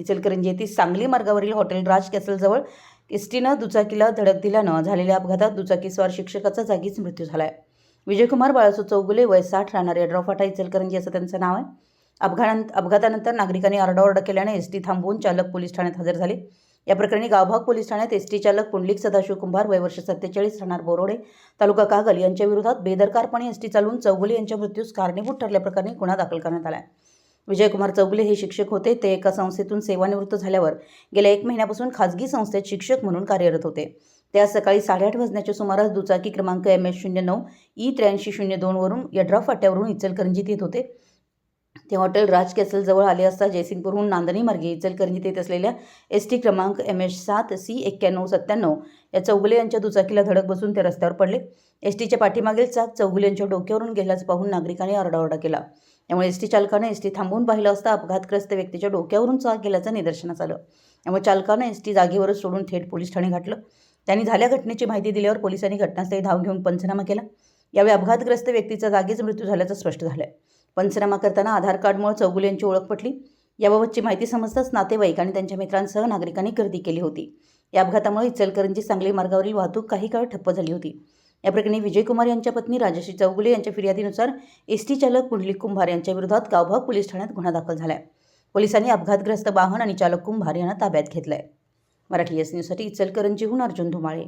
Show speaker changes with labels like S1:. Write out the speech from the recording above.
S1: इचलकरंजी येथील सांगली मार्गावरील हॉटेल राज कॅसलजवळ एसटीनं दुचाकीला धडक दिल्यानं झालेल्या अपघातात दुचाकीस्वार शिक्षकाचा जागीच मृत्यू झाला आहे विजयकुमार बाळासो चौगुले वय साठ राहणारे ड्रॉफाटा इचलकरंजी असं त्यांचं नाव आहे. अपघात अपघातानंतर नागरिकांनी आरडाओरडा केल्याने एस टी थांबवून चालक पोलीस ठाण्यात हजर झाले. या प्रकरणी गावभाग पोलीस ठाण्यात एस टी चालक पुंडलिक सदाशिव कुंभार वय वर्ष सत्तेचाळीस राहणार बोरोडे तालुका कागल यांच्या विरोधात बेदरकारपणे एस टी चालवून चौगुले यांच्या मृत्यूस कारणीभूत ठरल्याप्रकरणी गुन्हा दाखल करण्यात आला आहे विजयकुमार चौगुले हे शिक्षक होते. ते एका संस्थेतून सेवानिवृत्त झाल्यावर गेल्या एक महिन्यापासून खाजगी संस्थेत शिक्षक म्हणून कार्यरत होते. ते आज सकाळी साडेआठ वाजण्याच्या सुमारास दुचाकी क्रमांक एम एस शून्य नऊ ई त्र्याऐंशी शून्य दोनवरून यड्राव फाट्यावरून इचलकरंजीत येत होते. ते हॉटेल राज कॅसलजवळ आले असता जयसिंगपूरहून नांदणी मार्गे इचलकरंजीत येत असलेल्या एस टी क्रमांक एम एच सात सी एक्क्याण्णव सत्त्याण्णव या चौगुले यांच्या दुचाकीला धडक बसून ते रस्त्यावर पडले. एस टीच्या पाठीमागील चाक चौगुले यांच्या डोक्यावरून गेल्याचं पाहून नागरिकांनी आरडाओरडा केला. त्यामुळे एस टी चालकाने एस टी थांबवून पाहिलं असता अपघातग्रस्त व्यक्तीच्या डोक्यावरून चाक गेल्याचं निदर्शनास आलं. त्यामुळे चालकानं एस टी जागेवरच सोडून थेट पोलीस ठाणे घातलं. त्यांनी झाल्या घटनेची माहिती दिल्यावर पोलिसांनी घटनास्थळी धाव घेऊन पंचनामा केला. यावेळी अपघातग्रस्त व्यक्तीचा जागीच मृत्यू झाल्याचं स्पष्ट झालं आहे पंचनामा करताना आधार कार्डमुळे चौगुले यांची ओळख पटली. याबाबतची माहिती समजताच नातेवाईक आणि त्यांच्या मित्रांसह नागरिकांनी गर्दी केली होती. या अपघातामुळे इचलकरंजी सांगली मार्गावरील वाहतूक काही काळ ठप्प झाली होती. या प्रकरणी विजयकुमार यांच्या पत्नी राजश्री चौगुले यांच्या फिर्यादीनुसार एस टी चालक पुंडलिक कुंभार यांच्या विरोधात गावभाग पोलीस ठाण्यात गुन्हा दाखल झाला आहे पोलिसांनी अपघातग्रस्त वाहन आणि चालक कुंभार यांना ताब्यात घेतलं आहे मराठी एस न्यूजसाठी इचलकरंजीहून अर्जुन धुमाळे.